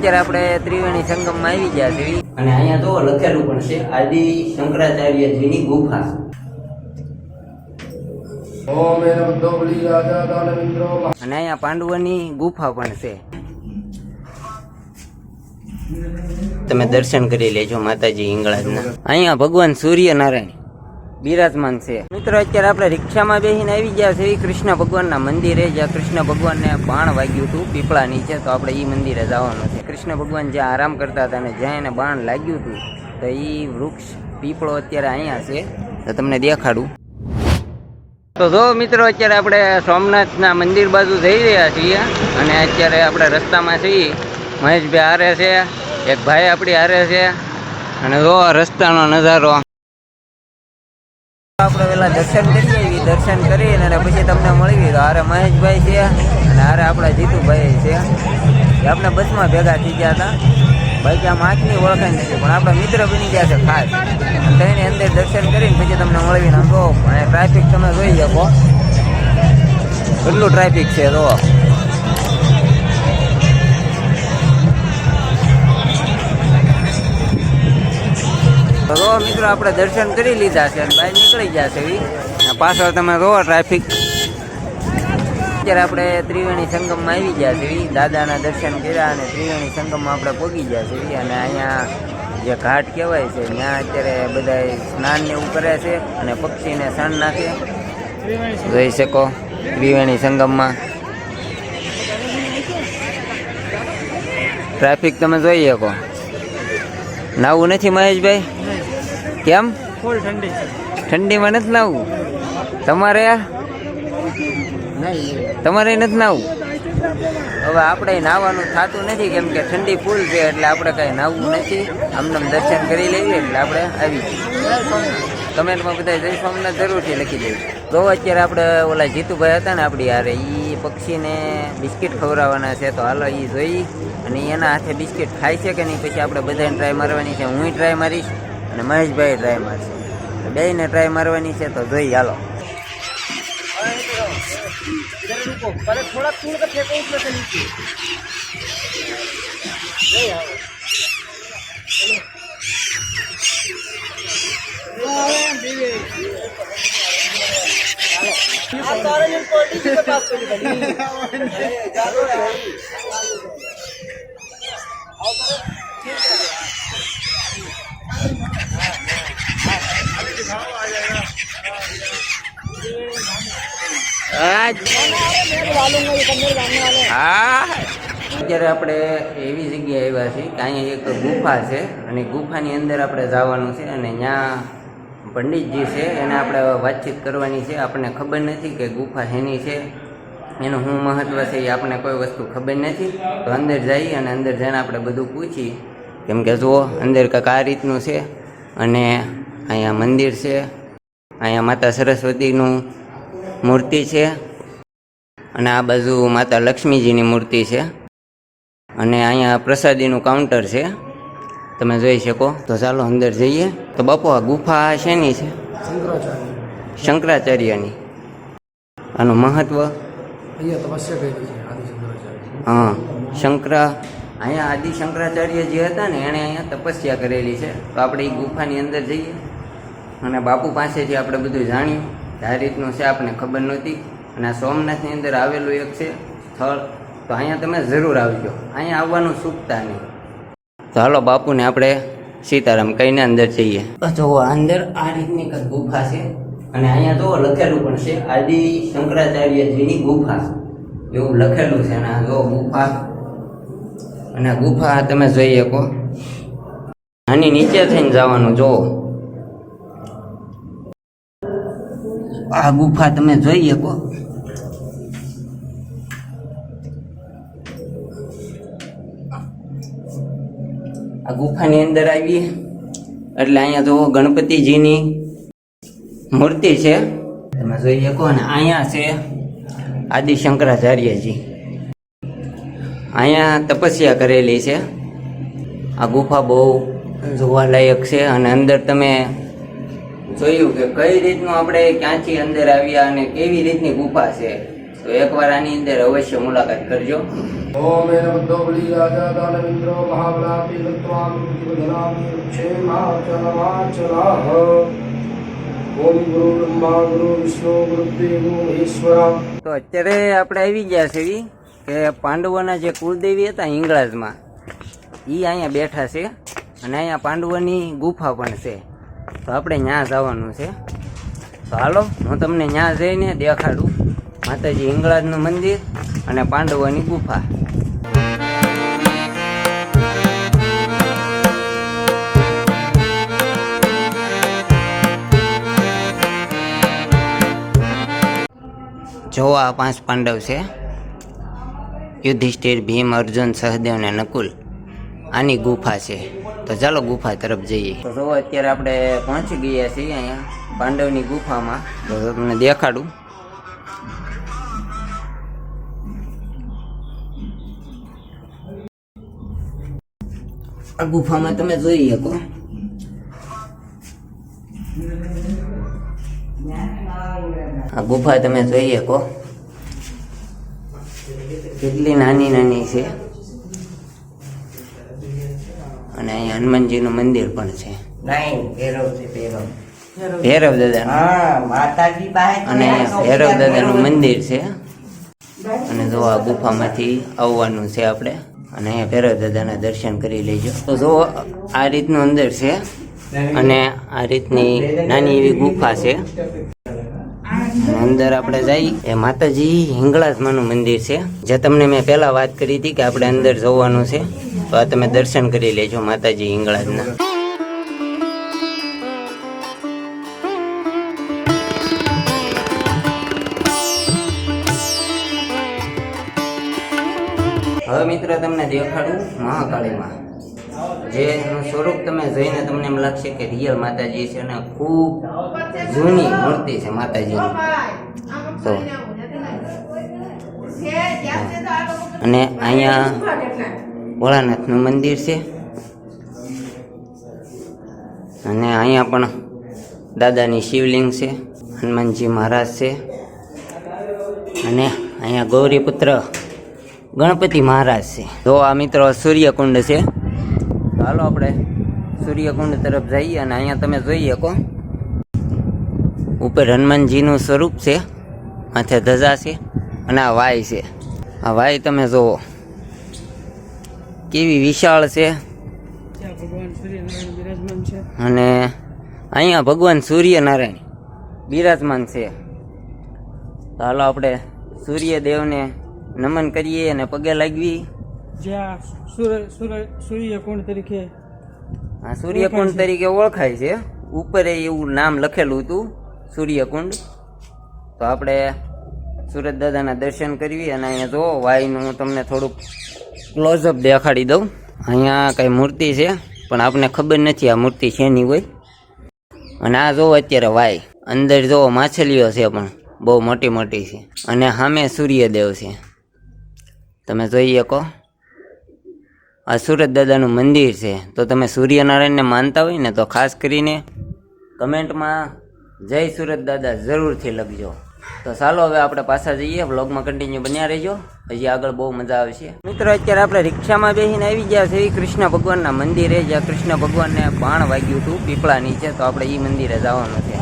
અત્યારે આપણે ત્રિવેણી સંગમમાં આવી ગયા છે અને અહીંયા તો લખેલું પણ છે આદિ શંકરાચાર્યજીની ગુફા. અને અહીંયા પાંડવોની ગુફા પણ છે. તમે દર્શન કરી લેજો માતાજી હિંગળાજના. અહીંયા ભગવાન સૂર્યનારાયણ બિરાજમાન છે. મિત્રો અત્યારે આપણે રિક્ષામાં બેસીને આવી ગયા છે કૃષ્ણ ભગવાનના મંદિરે. જ્યાં કૃષ્ણ ભગવાનને બાણ વાગ્યું હતું પીપળા નીચે તો આપણે એ મંદિરે જવાનું છે. કૃષ્ણ ભગવાન જ્યાં આરામ કરતા હતા અને જ્યાં એને બાણ લાગ્યું હતું, તો એ વૃક્ષ પીપળો અત્યારે અહીંયા છે. તો તમને દેખાડું. તો જો મિત્રો, અત્યારે આપણે સોમનાથના મંદિર બાજુ જઈ રહ્યા છીએ અને અત્યારે આપણે રસ્તામાં છીએ. મહેશભાઈ હારે છે, એક ભાઈ આપણી હારે છે. અને જો રસ્તાનો નજારો આપણે પેલા દર્શન કરી આવી દર્શન કરીને અને પછી તમને મળવી તો હારે મહેશભાઈ છે અને હારે આપણા જીતુભાઈ છે. આપણે બસમાં ભેગા થઈ ગયા હતા. ભાઈ કે આમ આંખની ઓળખાણ છે પણ આપણા મિત્ર બની ગયા છે ખાસ. તેની અંદર દર્શન કરીને પછી તમને મળવી નાખો અને ટ્રાફિક તમે જોઈ શકો. કેટલું ટ્રાફિક છે તો મિત્રો, આપણે દર્શન કરી લીધા છે અને બહાર નીકળી ગયા છે. પાછળ તમે જોવો ટ્રાફિક અત્યારે આપણે ત્રિવેણી સંગમમાં આવી ગયા છીએ. દાદાના દર્શન કર્યા અને ત્રિવેણી સંગમમાં આપણે પહોંચી ગયા છે અને અહીંયા જે ઘાટ કહેવાય છે ત્યાં અત્યારે બધા સ્નાન ને એવું કરે છે અને પક્ષીને સણ નાખે. જોઈ શકો ત્રિવેણી સંગમમાં. ટ્રાફિક તમે જોઈ શકો. નાવું નથી મહેશભાઈ? કેમ? ઠંડી ઠંડીમાં નથી નાવું? તમારે? તમારે નથી નાવું? હવે આપણે નાવાનું થતું નથી, કેમ કે ઠંડી ફૂલ છે એટલે આપણે કઈ નાવું નથી. આમને આમ દર્શન કરી લઈએ એટલે આપણે આવી જઈએ. કમેન્ટમાં બધા જય સોમનાથ જરૂરથી લખી દઈએ તો અત્યારે આપણે ઓલા જીતુભાઈ હતા ને આપણી હારે એ પક્ષીને બિસ્કિટ ખવડાવવાના છે, તો હાલો એ જોઈ. અને એના હાથે બિસ્કિટ ખાય છે કે નહીં, પછી આપણે બધાને ટ્રાય મારવાની છે. હું ટ્રાય મારીશ અને મહેશભાઈ ટ્રાય મારશે. બેને ટ્રાય મારવાની છે, તો જોઈ, હાલો. इधर रुको पहले थोड़ा तूड़ कर फेंको उसमें से नीचे आप सारे जन के पास चले गए આજ. હા. અત્યારે આપણે એવી જગ્યાએ આવ્યા છીએ કે અહીંયા એક ગુફા છે અને ગુફાની અંદર આપણે જવાનું છે અને ત્યાં પંડિતજી છે એને આપણે વાતચીત કરવાની છે. આપણને ખબર નથી કે ગુફા શેની છે. એનું શું મહત્ત્વ છે એ આપણને કોઈ વસ્તુ ખબર નથી. તો અંદર જઈ અને અંદર જઈને આપણે બધું પૂછીએ. કેમ કે જુઓ અંદર કંઈક આ રીતનું છે અને અહીંયા મંદિર છે. અહીંયા માતા સરસ્વતીનું મૂર્તિ છે. અને આ બાજુ માતા લક્ષ્મીજીની મૂર્તિ છે. અને અહીંયા પ્રસાદીનું કાઉન્ટર છે. તમે જોઈ શકો. તો ચાલો અંદર જઈએ. તો બાપુ આ ગુફા શેની છે? શંકરાચાર્યની. આનું મહત્વ? હા શંકરા અહીંયા આદિ શંકરાચાર્ય જે હતા ને એણે અહીંયા તપસ્યા કરેલી છે. તો આપણે એ ગુફાની અંદર જઈએ. અને બાપુ પાસેથી આપણે બધું જાણ્યું. આ રીતનું છે આપણને ખબર નહોતી. અને સોમનાથની અંદર આવેલું એક છે સ્થળ, તો અહીંયા તમે જરૂર આવજો. અહીંયા આવવાનું ચૂકતા નહીં. તો હાલો બાપુને આપણે સીતારામ કહીને અંદર જઈએ. જો અંદર આ રીતની કંઈક ગુફા છે અને અહીંયા જો લખેલું પણ છે, આદિ શંકરાચાર્યજીની ગુફા. એવું લખેલું છે અને જો ગુફા. અને ગુફા તમે જોઈ શકો. આની નીચે થઈને જવાનું, જુઓ. આ ગુફા તમે જોઈ શકો. આ ગુફાની અંદર આવીએ. એટલે અહીંયા જો ગણપતિજીની મૂર્તિ છે. તમે જોઈ શકો અને અહીંયા છે આદિ શંકરાચાર્યજી અહીંયા તપસ્યા કરેલી છે. આ ગુફા બહુ જોવાલાયક છે અને અંદર તમે જોયું કે કઈ રીતનું આપણે ક્યાંથી અંદર આવ્યા અને કેવી રીતની ગુફા છે. તો એકવાર આની અંદર અવશ્ય મુલાકાત કરજો. ઓમ બુદ્ધો બલી રાજા દાનવેન્દ્રો મહાબલાપી તત્વામ બુદ્ધનામી ક્ષેમાચલમાચલાહ ઓમ ગુરુ બ્રહ્મા ગુરુ વિષ્ણુ ગુરુદેવો મહેશ્વરા તો અત્યારે આપણે આવી ગયા છે કે પાંડવોના જે કુળદેવી હતા ઇંગળાજમાં એ અહીંયા બેઠા છે અને અહીંયા પાંડવોની ગુફા પણ છે. તો આપણે ત્યાં જવાનું છે. તો હાલો હું તમને ત્યાં જઈને દેખાડું. માતાજી હિંગળાજનું મંદિર અને પાંડવોની ગુફા. જોવા પાંચ પાંડવ છે. યુધિષ્ઠિર, ભીમ, અર્જુન, સહદેવ ને નકુલ. આની ગુફા છે. તો ચાલો ગુફા તરફ જઈએ. જો અત્યારે આપણે પહોંચી ગયા છીએ અહીંયા પાંડવની ગુફામાં. તો તમને દેખાડું. આ ગુફામાં તમે જોઈ શકો. આ ગુફા તમે જોઈ શકો. કેટલી નાની નાની છે. અને અહીંયા હનુમાનજીનું મંદિર પણ છે. ભેરવ દાદા અને ભૈરવ દાદાનું મંદિર છે. અને જો આ ગુફામાંથી આવવાનું છે આપણે. અને ભૈરવ દાદાના દર્શન કરી લેજો. તો જો આ રીતનું અંદર છે અને આ રીતની નાની એવી ગુફા છે. અંદર આપણે જઈ એ માતાજી હિંગળાજમાનું મંદિર છે. જે તમને મેં પહેલા વાત કરી હતી કે આપણે અંદર જવાનું છે. તો આ તમે દર્શન કરી લેજો માતાજી હિંગળાજના. હવે મિત્ર, તમને દેખાડું મહાકાળીમાં. જેનું સ્વરૂપ તમે જોઈને તમને એમ લાગશે કે રિયલ માતાજી છે અને ખૂબ જૂની મૂર્તિ છે માતાજીની. તો. અને અહીંયા ભોળાનાથનું મંદિર છે. અને અહીંયા પણ દાદાની શિવલિંગ છે, હનુમાનજી મહારાજ છે. અને અહીંયા ગૌરીપુત્ર ગણપતિ મહારાજ છે. તો આ મિત્રો સૂર્યકુંડ છે. તો હાલો આપણે સૂર્યકુંડ તરફ જઈએ અને અહીંયા તમે જોઈ શકો. ઉપર હનુમાનજીનું સ્વરૂપ છે. માથે ધજા છે અને આ વાય છે. આ વાય તમે જુઓ કેવી વિશાળ છે. અને અહીંયા ભગવાન સૂર્યનારાયણ બિરાજમાન છે. ચાલો હાલો આપણે સૂર્યદેવને નમન કરીએ અને પગે લાગવી. જ્યાં સૂર્ય સૂર્ય સૂર્યકુંડ તરીકે હા સૂર્યકુંડ તરીકે ઓળખાય છે. ઉપર એવું નામ લખેલું હતું સૂર્યકુંડ. તો આપણે સુરત દાદાના દર્શન કરવી અને અહીંયા જો વાયનું હું તમને થોડુંક ક્લોઝઅપ દેખાડી દઉં. અહીંયા કઈ મૂર્તિ છે પણ આપણને ખબર નથી આ મૂર્તિ શેની હોય. અને આ જોવો અત્યારે વાય. અંદર જોવો માછલીઓ છે પણ બહુ મોટી મોટી છે. અને સામે સૂર્યદેવ છે. તમે જોઈ શકો. આ સુરત દાદાનું મંદિર છે. તો તમે સૂર્યનારાયણને માનતા હોય ને તો ખાસ કરીને કમેન્ટમાં જય સુરત દાદા જરૂરથી લખજો. તો ચાલો હવે આપણે પાછા જઈએ. વ્લોગમાં કન્ટિન્યુ બન્યા રહેજો. હજી આગળ બહુ મજા આવશે. મિત્રો અત્યારે આપણે રિક્ષામાં બેસીને આવી ગયા છે કૃષ્ણ ભગવાનના મંદિરે. જ્યાં કૃષ્ણ ભગવાનને બાણ વાગ્યું હતું પીપળા નીચે. તો આપણે એ મંદિરે જવાનું છે.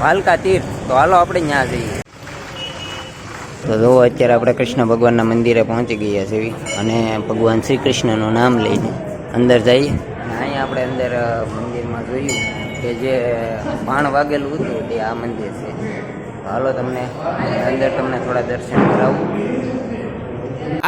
ભાલકા તીર્થ. તો હાલો આપણે ત્યાં જઈએ. તો જો અત્યારે આપણે કૃષ્ણ ભગવાનના મંદિરે પહોંચી ગયા છીએ અને ભગવાન શ્રી કૃષ્ણનું નામ લઈને અંદર જઈએ. અહીંયા આપણે અંદર મંદિરમાં જોયું કે જે બાણ વાગેલું હતું તે આ મંદિર છે. હાલો તમને અંદર તમને થોડા દર્શન કરાવું.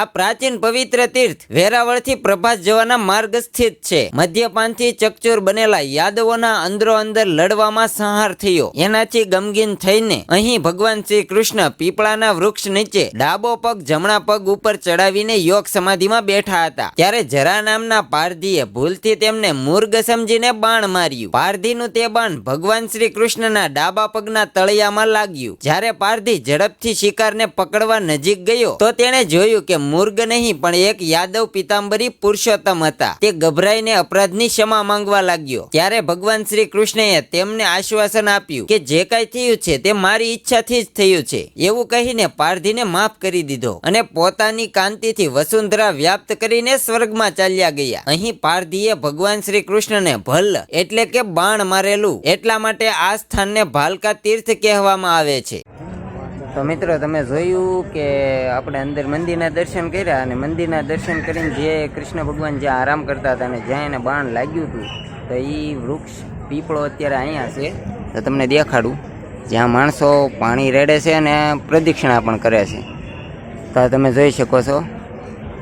આ પ્રાચીન પવિત્ર તીર્થ વેરાવળથી પ્રભાસ જવાના માર્ગ સ્થિત છે. મદ્યપાનથી ચકચોર બનેલા યાદવોના અંદરો અંદર લડવામાં સંહાર થયો. એનાથી ગમગીન થઈને અહીં ભગવાન શ્રી કૃષ્ણ પીપળાના વૃક્ષ નીચે ડાબો પગ, જમણા પગ ઉપર ચડાવીને યોગ સમાધિમાં બેઠા હતા. ત્યારે જરા નામના પારધીએ ભૂલથી તેમને મૂર્ગ સમજીને બાણ માર્યું. પારધીનું તે બાણ ભગવાન શ્રી કૃષ્ણના ડાબા પગના તળિયામાં લાગ્યું. જ્યારે પારધી ઝડપથી શિકારને પકડવા નજીક ગયો, તો તેણે જોયું કે મુર્ગ નહીં, પણ એક યાદવ પિતાંબરી પુરુષોત્તમ હતા. તે ગભરાઈને અપરાધની ક્ષમા માંગવા લાગ્યો. ત્યારે ભગવાન શ્રી કૃષ્ણએ તેમને આશ્વાસન આપ્યું કે જે કઈ થયું છે તે મારી ઈચ્છાથી જ થયું છે. એવું કહીને પારધીને માફ કરી દીધો અને પોતાની કાંતિથી વસુંધરા વ્યાપ્ત કરીને સ્વર્ગમાં ચાલ્યા ગયા. અહીં પારધીએ ભગવાન શ્રી કૃષ્ણને ભલ્લ એટલે કે બાણ મારેલું. એટલા માટે આ સ્થાનને ભાલકા તીર્થ કહેવામાં આવે છે. તો મિત્રો, તમે જોયું કે આપણે અંદર મંદિરના દર્શન કર્યા અને મંદિરના દર્શન કરીને જે કૃષ્ણ ભગવાન જ્યાં આરામ કરતા હતા અને જ્યાં એને બાણ લાગ્યું હતું, તો એ વૃક્ષ પીપળો અત્યારે અહીંયા છે. તો તમને દેખાડું, જ્યાં માણસો પાણી રેડે છે અને પ્રદક્ષિણા પણ કરે છે. તો તમે જોઈ શકો છો,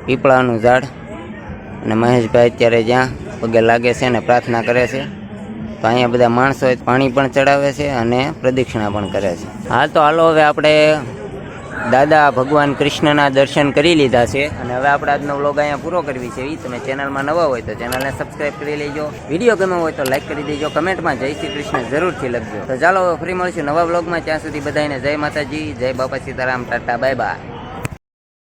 પીપળાનું ઝાડ અને મહેશભાઈ અત્યારે જ્યાં પગે લાગે છે અને પ્રાર્થના કરે છે. તો અહીંયા બધા માણસો પાણી પણ ચડાવે છે અને પ્રદક્ષિણા પણ કરે છે. હા તો હાલો હવે આપણે દાદા ભગવાન કૃષ્ણના દર્શન કરી લીધા છે અને હવે આપણે આજનો વ્લોગ અહીંયા પૂરો કરવી છે. એ તમે ચેનલમાં નવા હોય તો ચેનલને સબસ્ક્રાઈબ કરી લેજો. વીડિયો ગમ્યો હોય તો લાઈક કરી દેજો. કમેન્ટમાં જય શ્રી કૃષ્ણ જરૂરથી લખજો. તો ચાલો ફરી મળીશું નવા વ્લોગમાં. ત્યાં સુધી બધાને જય માતાજી, જય બાપા સીતારામ, ટાટા, બાય બાય.